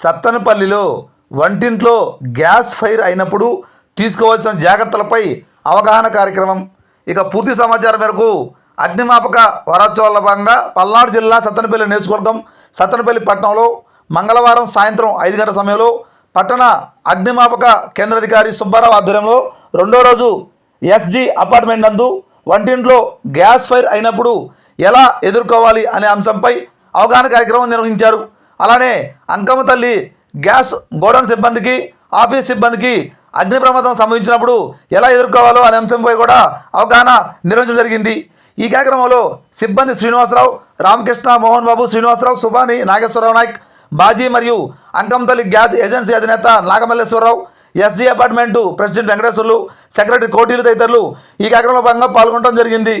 సత్తనపల్లిలో వంటింట్లో gas fire అయినప్పుడు తీసుకోవాల్సిన జాగ్రత్తలపై అవగాహన కార్యక్రమం. ఇక పూర్తి సమాచారం మేరకు అగ్నిమాపక వారోత్సవాల భాగంగా పల్నాడు జిల్లా సత్తనపల్లి నియోజకవర్గం సత్తనపల్లి పట్టణంలో మంగళవారం సాయంత్రం ఐదు గంటల సమయంలో పట్టణ అగ్నిమాపక కేంద్రాధికారి సుబ్బారావు ఆధ్వర్యంలో రెండో రోజు ఎస్జి అపార్ట్మెంట్ నందు వంటింట్లో గ్యాస్ ఫైర్ అయినప్పుడు ఎలా ఎదుర్కోవాలి అనే అంశంపై అవగాహన కార్యక్రమం నిర్వహించారు. అలానే అంకమ్మ తల్లి గ్యాస్ గోడౌన్ సిబ్బందికి ఆఫీస్ సిబ్బందికి అగ్ని ప్రమాదం సంభవించినప్పుడు ఎలా ఎదుర్కోవాలో అనే అంశంపై కూడా అవగాహన నిర్వహించడం జరిగింది. ఈ కార్యక్రమంలో సిబ్బంది శ్రీనివాసరావు రామకృష్ణ మోహన్ బాబు శ్రీనివాసరావు సుబాని నాగేశ్వరరావు నాయక్ బాజీ మరియు అంకంతల్లి గ్యాస్ ఏజెన్సీ అధినేత Nagamalleswararao SG apartment president Venkateswarlu secretary కోటీలు తదితరులు ఈ కార్యక్రమంలో భాగంగా పాల్గొనడం జరిగింది.